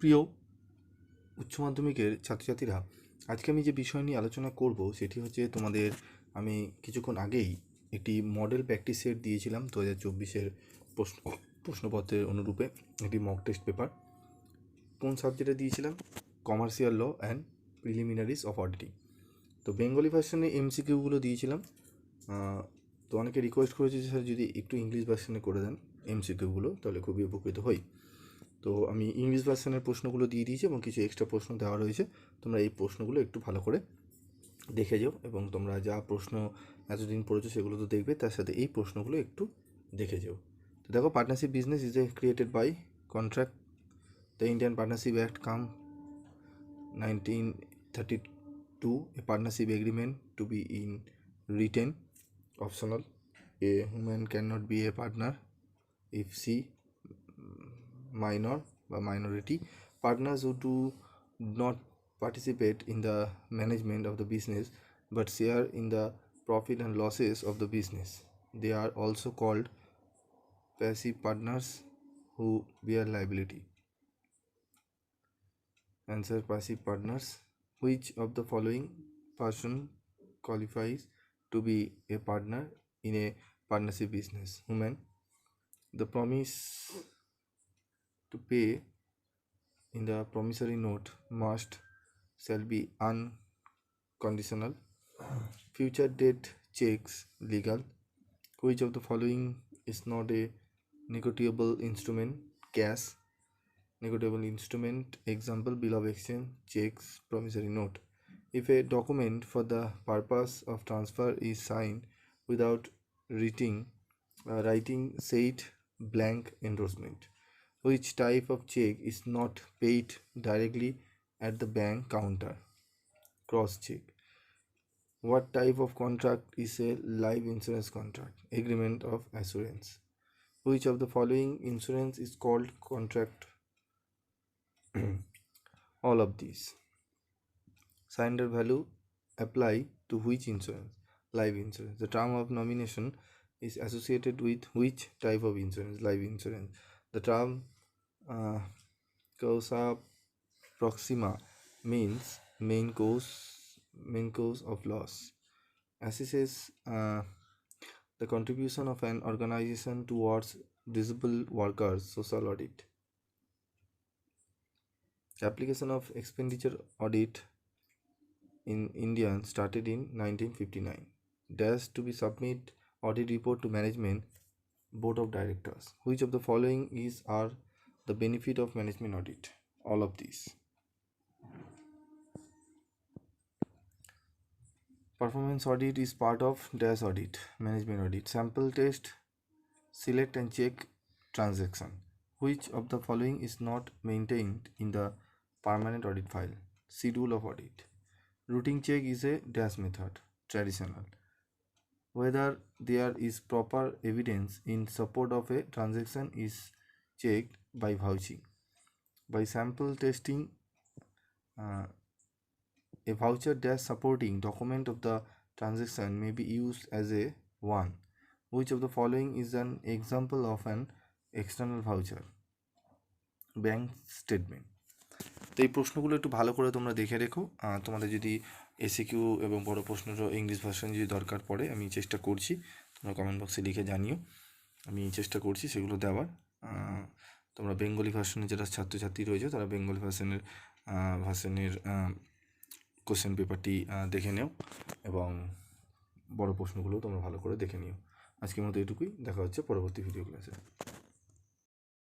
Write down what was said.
প্রিয় উচ্চ মাধ্যমিকের ছাত্রছাত্রীরা, আজকে আমি যে বিষয় নিয়ে আলোচনা করব সেটি হচ্ছে তোমাদের আমি কিছুক্ষণ আগেই একটি মডেল প্র্যাকটিস সেট দিয়েছিলাম দু হাজার চব্বিশের প্রশ্ন, প্রশ্নপত্রের অনুরূপে একটি মক টেস্ট পেপার কোন সাবজেক্টে দিয়েছিলাম? Commercial law and preliminaries of auditing তো বেঙ্গলি ভার্সনে এমসিকিউগুলো দিয়েছিলাম। তো অনেকে রিকোয়েস্ট করেছে যে স্যার যদি একটু ইংলিশ ভার্সনে করে দেন এমসিকিউগুলো তাহলে খুবই উপকৃত হই। তো আমি ইংলিশ ভার্সনের প্রশ্নগুলো দিয়ে দিয়েছি এবং কিছু এক্সট্রা প্রশ্ন দেওয়া রয়েছে। তোমরা এই প্রশ্নগুলো একটু ভালো করে দেখে যাও এবং তোমরা যা প্রশ্ন এতদিন পড়েছো সেগুলো তো দেখবে, তার সাথে এই প্রশ্নগুলো একটু দেখে যাও। তো দেখো partnership business is a created by contract the Indian partnership act come nineteen thirty two a partnership agreement to be in written optional a a can not be a partner if she minor বা minority partners who do not participate in the management of the business but share in the profit and losses of the business. They are also called passive partners who bear liability. Answer passive partners. Which of the following person qualifies to be a partner in a partnership business? Woman. The promise to pay in the promissory note must shall be unconditional. Future date checks legal. Which of the following is not a negotiable instrument? Cash. Negotiable instrument example bill of exchange checks promissory note. If a document for the purpose of transfer is signed without writing, uh, writing said blank endorsement, which type of check is not paid directly at the bank counter? Cross check. What type of contract is a life insurance contract? Agreement of assurance. Which of the following insurance is called contract? All of these. surrender value apply to which insurance life insurance the term of nomination is associated with which type of insurance life insurance the term uh, causa proxima means main cause main cause of loss assesses uh, the contribution of an organization towards disabled workers social audit application of expenditure audit in India started in 1959. Dash to be submit audit report to management board of directors. Which of the following is are the benefit of management audit? All of these. Performance audit is part of dash audit, management audit. Sample test, select and check transaction. Which of the following is not maintained in the permanent audit file? Schedule of audit. Routing check is a dash method, traditional. Whether there is proper evidence in support of a transaction is checked by vouching. By sample testing, uh, a voucher dash supporting document of the transaction may be used as a one. Which of the following is an example of an external voucher? Bank statement. তো এই প্রশ্নগুলো একটু ভালো করে তোমরা দেখে রেখো তোমাদের যদি এসিকিউ এবং বড় প্রশ্নেরও ইংলিশ ভার্সন যদি দরকার পড়ে আমি চেষ্টা করছি তোমরা কমেন্ট বক্সে লিখে জানিও আমি চেষ্টা করছি সেগুলো দেওয়ার তোমরা বেঙ্গলি ভার্সনে যারা ছাত্রছাত্রী রয়েছে, তারা বেঙ্গলি ভার্সনের ভার্সনের কোশ্চেন পেপারটি দেখে নেও এবং বড় প্রশ্নগুলো তোমরা ভালো করে দেখে নিও। আজকের মতো এটুকুই। দেখা হচ্ছে পরবর্তী ভিডিও ক্লাসে